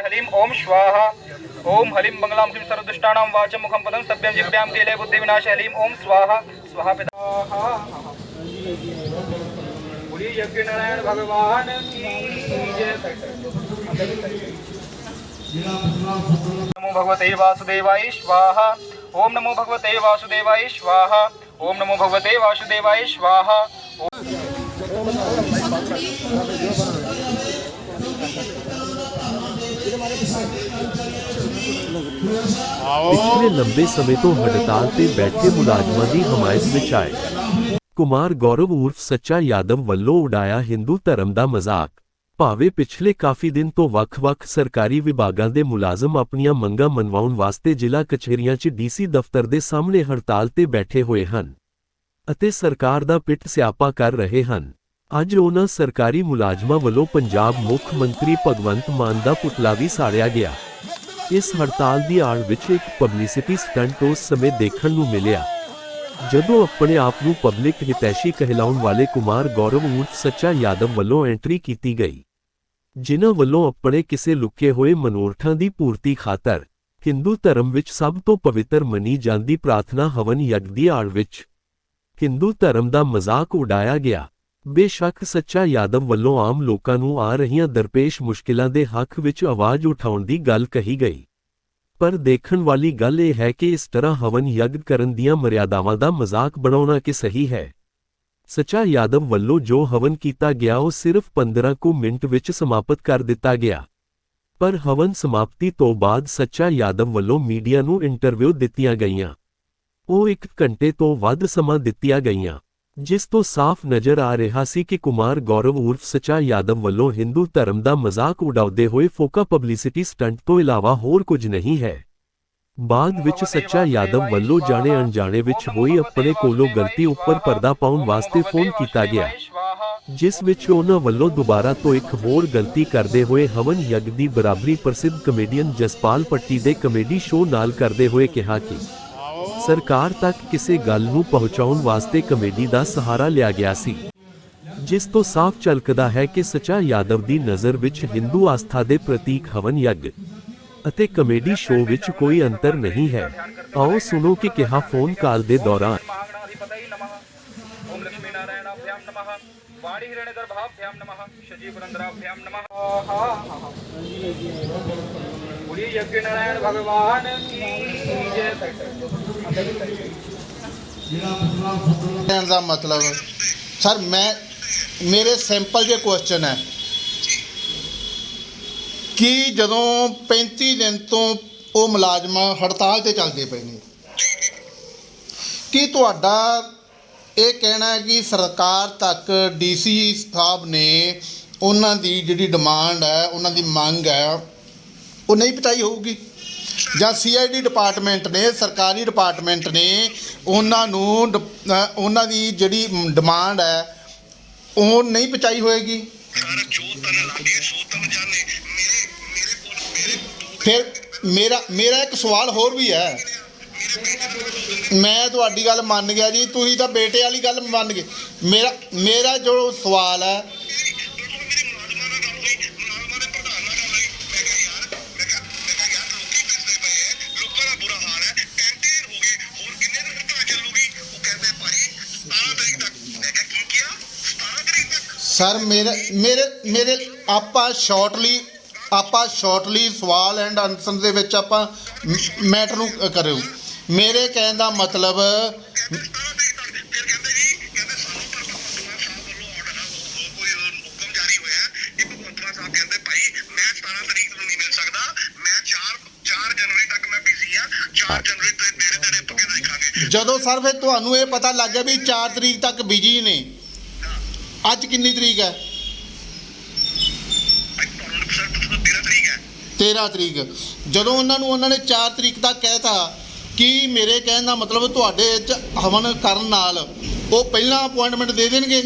हलीम ओम स्वाहा। ओम हलीम मंगलाम हलीम सर्वदुष्टानां वाचम मुखम पदम सभ्यम जिभ्यां केले बुद्धि विनाश हलीम ओम स्वाहा। स्वाहा पिता। बोलिए यज्ञ नारायण भगवान की जय। नमो भगवते वासुदेवाय स्वाहा। ओम नमो भगवते वासुदेवाय स्वाहा। ओम नमो भगवते वासुदेवाय स्वाहा। ਪਿਛਲੇ ਲੰਬੇ ਸਮੇਂ ਤੋਂ ਹੜਤਾਲ ਤੇ ਬੈਠੇ ਮੁਲਾਜ਼ਮਾਂ ਦੀ ਹਮਾਇਤ ਵਿੱਚ ਆਏ। ਕੁਮਾਰ ਗੌਰਵ ਉਰਫ ਸੱਚਾ ਯਾਦਵ ਵੱਲੋਂ ਉਡਾਇਆ ਹਿੰਦੂ ਧਰਮ ਦਾ ਮਜ਼ਾਕ। ਭਾਵੇਂ ਪਿਛਲੇ ਕਾਫੀ ਦਿਨ ਤੋਂ ਵੱਖ-ਵੱਖ ਸਰਕਾਰੀ ਵਿਭਾਗਾਂ ਦੇ ਮੁਲਾਜ਼ਮ ਆਪਣੀਆਂ ਮੰਗਾਂ ਮਨਵਾਉਣ ਵਾਸਤੇ ਜ਼ਿਲ੍ਹਾ ਕਚਹਿਰੀਆਂ 'ਚ ਡੀਸੀ ਦਫ਼ਤਰ ਦੇ ਸਾਹਮਣੇ ਹੜਤਾਲ ਤੇ ਬੈਠੇ ਹੋਏ ਹਨ ਅਤੇ ਸਰਕਾਰ ਦਾ ਪਿੱਟ ਸਿਆਪਾ ਕਰ ਰਹੇ ਹਨ। ਅੱਜ ਉਹਨਾਂ ਸਰਕਾਰੀ ਮੁਲਾਜ਼ਮਾਂ ਵੱਲੋਂ ਪੰਜਾਬ ਮੁੱਖ ਮੰਤਰੀ ਭਗਵੰਤ ਮਾਨ ਦਾ ਪੁਤਲਾ ਵੀ ਸਾੜਿਆ ਗਿਆ। ਇਸ ਹੜਤਾਲ ਦੀ ਆੜ ਵਿੱਚ ਇੱਕ ਪਬਲਿਸਿਟੀ ਸਟੰਟ ਉਸ ਸਮੇਂ ਦੇਖਣ ਨੂੰ ਮਿਲਿਆ। ਜਦੋਂ ਆਪਣੇ ਆਪ ਨੂੰ ਪਬਲਿਕ ਹਿਤੈਸ਼ੀ ਕਹਿਲਾਉਣ ਵਾਲੇ ਕੁਮਾਰ ਗੌਰਵ ਉਰਫ ਸੱਚਾ ਯਾਦਵ ਵੱਲੋਂ ਐਂਟਰੀ ਕੀਤੀ ਗਈ। ਜਿਨ੍ਹਾਂ ਵੱਲੋਂ ਆਪਣੇ ਕਿਸੇ ਲੁਕੇ ਹੋਏ ਮਨੋਰਥਾਂ ਦੀ ਪੂਰਤੀ ਖਾਤਰ ਹਿੰਦੂ ਧਰਮ ਵਿੱਚ ਸਭ ਤੋਂ ਪਵਿੱਤਰ ਮੰਨੀ ਜਾਂਦੀ ਪ੍ਰਾਰਥਨਾ ਹਵਨ ਯੱਗ ਦੀ ਆੜ ਵਿੱਚ ਹਿੰਦੂ ਧਰਮ ਦਾ ਮਜ਼ਾਕ ਉਡਾਇਆ ਗਿਆ। ਬੇਸ਼ੱਕ ਸੱਚਾ ਯਾਦਵ ਵੱਲੋਂ ਆਮ ਲੋਕਾਂ ਨੂੰ ਆ ਰਹੀਆਂ ਦਰਪੇਸ਼ ਮੁਸ਼ਕਿਲਾਂ ਦੇ ਹੱਕ ਵਿੱਚ ਆਵਾਜ਼ ਉਠਾਉਣ ਦੀ ਗੱਲ ਕਹੀ ਗਈ। ਪਰ ਦੇਖਣ ਵਾਲੀ ਗੱਲ ਇਹ ਹੈ ਕਿ ਇਸ ਤਰ੍ਹਾਂ ਹਵਨ ਯੱਗ ਕਰਨ ਦੀਆਂ ਮਰਿਆਦਾਵਾਂ ਦਾ ਮਜ਼ਾਕ ਬਣਾਉਣਾ ਕਿ ਸਹੀ ਹੈ। ਸੱਚਾ ਯਾਦਵ ਵੱਲੋਂ ਜੋ ਹਵਨ ਕੀਤਾ ਗਿਆ ਉਹ ਸਿਰਫ 15 ਕੁ ਮਿੰਟ ਵਿੱਚ ਸਮਾਪਤ ਕਰ ਦਿੱਤਾ ਗਿਆ। ਪਰ ਹਵਨ ਸਮਾਪਤੀ ਤੋਂ ਬਾਅਦ ਸੱਚਾ ਯਾਦਵ ਵੱਲੋਂ ਮੀਡੀਆ ਨੂੰ ਇੰਟਰਵਿਊ ਦਿੱਤੀਆਂ ਗਈਆਂ। ਉਹ ਇੱਕ ਘੰਟੇ ਤੋਂ ਵੱਧ ਸਮਾਂ ਦਿੱਤੀਆਂ ਗਈਆਂ। ਜਿਸ ਤੋਂ ਸਾਫ਼ ਨਜ਼ਰ ਆ ਰਿਹਾ ਸੀ ਕਿ ਕੁਮਾਰ ਗੌਰਵ ਉਰਫ ਸਚਾ ਯਾਦਵ ਵੱਲੋਂ ਹਿੰਦੂ ਧਰਮ ਦਾ ਮਜ਼ਾਕ ਉਡਾਉਂਦੇ ਹੋਏ ਫੋਕਾ ਪਬਲਿਸਿਟੀ ਸਟੰਟ ਤੋਂ ਇਲਾਵਾ ਹੋਰ ਕੁਝ ਨਹੀਂ ਹੈ। ਬਾਅਦ ਵਿੱਚ ਸੱਚਾ ਯਾਦਵ ਵੱਲੋਂ ਜਾਣੇ ਅਣਜਾਣੇ ਵਿੱਚ ਹੋਈ ਆਪਣੇ ਕੋਲੋਂ ਗਲਤੀ ਉੱਪਰ ਪਰਦਾ ਪਾਉਣ ਵਾਸਤੇ ਫੋਨ ਕੀਤਾ ਗਿਆ, ਜਿਸ ਵਿੱਚ ਉਹਨਾਂ ਵੱਲੋਂ ਦੁਬਾਰਾ ਤੋਂ ਇੱਕ ਹੋਰ ਗਲਤੀ ਕਰਦੇ ਹੋਏ ਹਵਨ ਯੱਗ ਦੀ ਬਰਾਬਰੀ ਪ੍ਰਸਿੱਧ ਕਮੇਡੀਅਨ ਜਸਪਾਲ ਪੱਟੀ ਦੇ ਕਮੇਡੀ ਸ਼ੋਅ ਨਾਲ ਕਰਦੇ ਹੋਏ ਕਿਹਾ ਕਿ ਸਰਕਾਰ ਤੱਕ ਕਿਸੇ ਗੱਲ ਨੂੰ ਪਹੁੰਚਾਉਣ ਵਾਸਤੇ ਕਮੇਡੀ ਦਾ ਸਹਾਰਾ ਲਿਆ ਗਿਆ ਸੀ ਜਿਸ ਤੋਂ ਸਾਫ਼ ਝਲਕਦਾ ਹੈ ਕਿ ਸਚਾ ਯਾਦਵ ਦੀ ਨਜ਼ਰ ਵਿੱਚ ਹਿੰਦੂ ਆਸਥਾ ਦੇ ਪ੍ਰਤੀਕ ਹਵਨ ਯੱਗ ਅਤੇ ਕਮੇਡੀ ਸ਼ੋਅ ਵਿੱਚ ਕੋਈ ਅੰਤਰ ਨਹੀਂ ਹੈ ਆਓ ਸੁਣੋ ਕਿ ਕਿਹਾ ਫੋਨ ਕਾਲ ਦੇ ਦੌਰਾਨ महागणाधिपतये नमः ओम लक्ष्मी नारायणाभ्यां नमः वाणी हिरण्यगर्भाभ्यां नमः शजी पुरंदराभ्यां नमः बोलिए यज्ञ नारायण भगवान की जय ਕਹਿਣ ਦਾ ਮਤਲਬ, ਸਰ, ਮੈਂ, ਮੇਰੇ ਸਿੰਪਲ ਜਿਹੇ ਕੁਐਸਚਨ ਹੈ। ਕਿ ਜਦੋਂ 35 ਦਿਨ ਤੋਂ ਉਹ ਮੁਲਾਜ਼ਮ ਹੜਤਾਲ ਤੇ ਚੱਲਦੇ ਪਏ ਨੇ? ਕੀ ਤੁਹਾਡਾ ਇਹ ਕਹਿਣਾ ਹੈ ਕਿ ਸਰਕਾਰ ਤੱਕ ਡੀਸੀ ਸਾਹਿਬ ਨੇ ਉਹਨਾਂ ਦੀ ਜਿਹੜੀ ਡਿਮਾਂਡ ਹੈ, ਉਹਨਾਂ ਦੀ ਮੰਗ ਹੈ, ਉਹ ਨਹੀਂ ਪਹੁੰਚਾਈ ਹੋਊਗੀ? ਜਾਂ ਸੀਆਈਡੀ ਡਿਪਾਰਟਮੈਂਟ ਨੇ ਸਰਕਾਰੀ ਡਿਪਾਰਟਮੈਂਟ ਨੇ ਉਹਨਾਂ ਨੂੰ ਉਹਨਾਂ ਦੀ ਜਿਹੜੀ ਡਿਮਾਂਡ ਹੈ ਉਹ ਨਹੀਂ ਪਹੁੰਚਾਈ ਹੋਏਗੀ। ਸਰ ਜੋ ਤਨ ਲਾਗੇ ਸੋ ਤਨ ਜਾਣੇ। ਮੇਰੇ ਮੇਰੇ ਕੋਲ ਮੇਰੇ ਦੋ ਫਿਰ ਮੇਰਾ ਮੇਰਾ ਇੱਕ ਸਵਾਲ ਹੋਰ ਵੀ ਹੈ। ਮੈਂ ਤੁਹਾਡੀ ਗੱਲ ਮੰਨ ਗਿਆ ਜੀ ਤੁਸੀਂ ਤਾਂ ਬੇਟੇ ਵਾਲੀ ਗੱਲ ਮੰਨ ਗਏ। ਮੇਰਾ ਮੇਰਾ ਜੋ ਸਵਾਲ ਹੈ ਸਰ, ਮੇਰੇ ਮੇਰੇ ਮੇਰੇ, ਆਪਾਂ ਸ਼ਾਰਟਲੀ ਆਪਾਂ ਸ਼ਾਰਟਲੀ ਸਵਾਲ ਐਂਡ ਆਨਸਰ ਦੇ ਵਿੱਚ ਆਪਾਂ ਮੈਟਰ ਨੂੰ ਕਰਿਓ। ਮੇਰੇ ਕਹਿਣ ਦਾ ਮਤਲਬ, ਜਦੋਂ ਸਰ ਫਿਰ ਤੁਹਾਨੂੰ ਇਹ ਪਤਾ ਲੱਗ ਗਿਆ ਵੀ 4 ਤਰੀਕ ਤੱਕ ਬਿਜ਼ੀ ਨੇ ਅੱਜ ਕਿੰਨੀ ਤਰੀਕ ਹੈ? ਭਾਈ ਤੁਹਾਨੂੰ ਸਰ 13 ਤਰੀਕ। ਹੈ 13 ਤਰੀਕ ਜਦੋਂ ਉਹਨਾਂ ਨੂੰ ਉਹਨਾਂ ਨੇ 4 ਤਰੀਕ ਤੱਕ ਕਹਿਤਾ ਕਿ ਮੇਰੇ ਕਹਿਣ ਦਾ ਮਤਲਬ ਤੁਹਾਡੇ ਚ ਹਵਨ ਕਰਨ ਨਾਲ ਉਹ ਪਹਿਲਾਂ ਅਪਾਇੰਟਮੈਂਟ ਦੇ ਦੇਣਗੇ?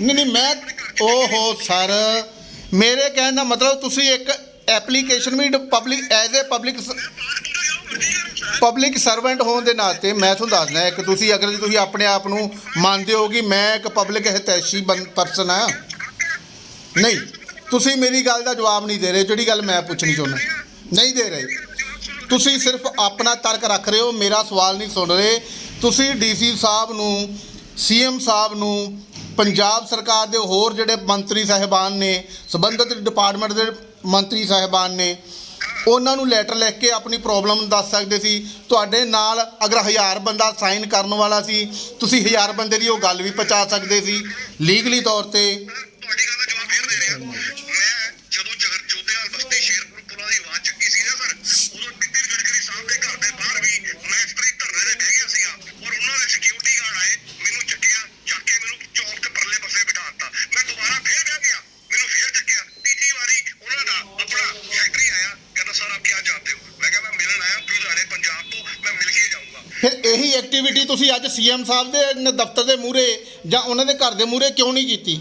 ਨਹੀਂ ਨਹੀਂ ਮੈਂ ਓਹੋ ਸਰ ਮੇਰੇ ਕਹਿਣ ਦਾ ਮਤਲਬ ਤੁਸੀਂ ਇੱਕ ਐਪਲੀਕੇਸ਼ਨ ਵੀ ਪਬਲਿਕ ਐਜ਼ ਅ ਪਬਲਿਕ ਪਾਠ ਪੂਜਾ ਜੋ ਮਰਜ਼ੀ ਕਰੋ ਸਰ ਪਬਲਿਕ ਸਰਵੈਂਟ ਹੋਣ ਦੇ ਨਾਤੇ ਮੈਂ ਤੁਹਾਨੂੰ ਦੱਸਦਾ ਇੱਕ ਤੁਸੀਂ ਅਗਰ ਤੁਸੀਂ ਆਪਣੇ ਆਪ ਨੂੰ ਮੰਨਦੇ ਹੋ ਕਿ ਮੈਂ ਇੱਕ ਪਬਲਿਕ ਹਿਤੈਸ਼ੀ ਪਰਸਨ ਆ। ਨਹੀਂ, ਤੁਸੀਂ ਮੇਰੀ ਗੱਲ ਦਾ ਜਵਾਬ ਨਹੀਂ ਦੇ ਰਹੇ, ਜਿਹੜੀ ਗੱਲ ਮੈਂ ਪੁੱਛਣੀ ਚਾਹੁੰਦਾ। ਨਹੀਂ ਦੇ ਰਹੇ। ਤੁਸੀਂ ਸਿਰਫ ਆਪਣਾ ਤਰਕ ਰੱਖ ਰਹੇ ਹੋ, ਮੇਰਾ ਸਵਾਲ ਨਹੀਂ ਸੁਣ ਰਹੇ। ਤੁਸੀਂ ਡੀਸੀ ਸਾਹਿਬ ਨੂੰ, ਸੀਐਮ ਸਾਹਿਬ ਨੂੰ, ਪੰਜਾਬ ਸਰਕਾਰ ਦੇ ਹੋਰ ਜਿਹੜੇ ਮੰਤਰੀ ਸਾਹਿਬਾਨ ਨੇ, ਸੰਬੰਧਿਤ ਡਿਪਾਰਟਮੈਂਟ ਦੇ ਮੰਤਰੀ ਸਾਹਿਬਾਨ ਨੇ ਉਹਨਾਂ ਨੂੰ ਲੈਟਰ ਲਿਖ ਕੇ ਆਪਣੀ ਪ੍ਰੋਬਲਮ ਦੱਸ ਸਕਦੇ ਸੀ। ਤੁਹਾਡੇ ਨਾਲ ਅਗਰ ਹਜ਼ਾਰ ਬੰਦਾ ਸਾਈਨ ਕਰਨ ਵਾਲਾ ਸੀ, ਤੁਸੀਂ ਹਜ਼ਾਰ ਬੰਦੇ ਦੀ ਉਹ ਗੱਲ ਵੀ ਪਹੁੰਚਾ ਸਕਦੇ ਸੀ। ਲੀਗਲੀ ਤੌਰ ਤੇ ਤੁਹਾਡੀ ਗੱਲ ਦਾ ਜਵਾਬ ਫੇਰ ਦੇ ਰਿਹਾ ਮੈਂ ਜਦੋਂ ਜਗਰ ਜੋਧੇਵਾਲ ਬਸਤੀ ਸ਼ੇਰਪੁਰ ਪੁਲਾਂ ਦੀ ਆਵਾਜ਼ ਚੱਕੀ ਸੀ ਨਾ ਸਰ ਉਦੋਂ ਨਿਤਿਨ ਗਡਕਰੀ ਸਾਹਿਬ ਦੇ ਘਰ ਦੇ ਬਾਹਰ ਵੀ ਮੈਂ ਇਸ ਤਰ੍ਹਾਂ ਹੀ ਧਰਨੇ ਤੇ ਬਹਿ ਗਿਆ ਸੀਗਾ ਔਰ ਉਹਨਾਂ ਦੇ ਸਿਕਿਉਰਿਟੀ ਗਾਰਡ ਆਏ ਮੈਨੂੰ ਚੱਕਿਆ ਚੱਕ ਕੇ ਮੈਨੂੰ ਚੌਕ ਤੇ ਪਰਲੇ ਪਾਸੇ ਬਿਠਾ ਦਿੱਤਾ ਮੈਂ ਦੁਬਾਰਾ ਫੇਰ ਬਹਿ ਗਿਆ ਮੈਨੂੰ ਫੇਰ ਚੱਕਿਆ ਤੀਜੀ ਵਾਰੀ ਉਹਨਾਂ ਦਾ ਆਪਣਾ ਸੈਕਟਰੀ ਆਇਆ ਕਹਿੰਦਾ ਸਰ ਆਪ ਕੀ ਜਾਣਦੇ ਹੋ ਮੈਂ ਕਿਹਾ ਮੈਂ ਮਿਲਣ ਆਇਆ ਲੁਧਿਆਣੇ ਪੰਜਾਬ ਤੋਂ ਮੈਂ ਮਿਲ ਕੇ ਜਾਊਂਗਾ ਫਿਰ ਇਹੀ ਐਕਟੀਵਿਟੀ ਤੁਸੀਂ ਅੱਜ ਸੀਐਮ ਸਾਹਿਬ ਦੇ ਦਫ਼ਤਰ ਦੇ ਮੂਹਰੇ ਜਾਂ ਉਹਨਾਂ ਦੇ ਘਰ ਦੇ ਮੂਹਰੇ ਕਿਉਂ ਨਹੀਂ ਕੀਤੀ?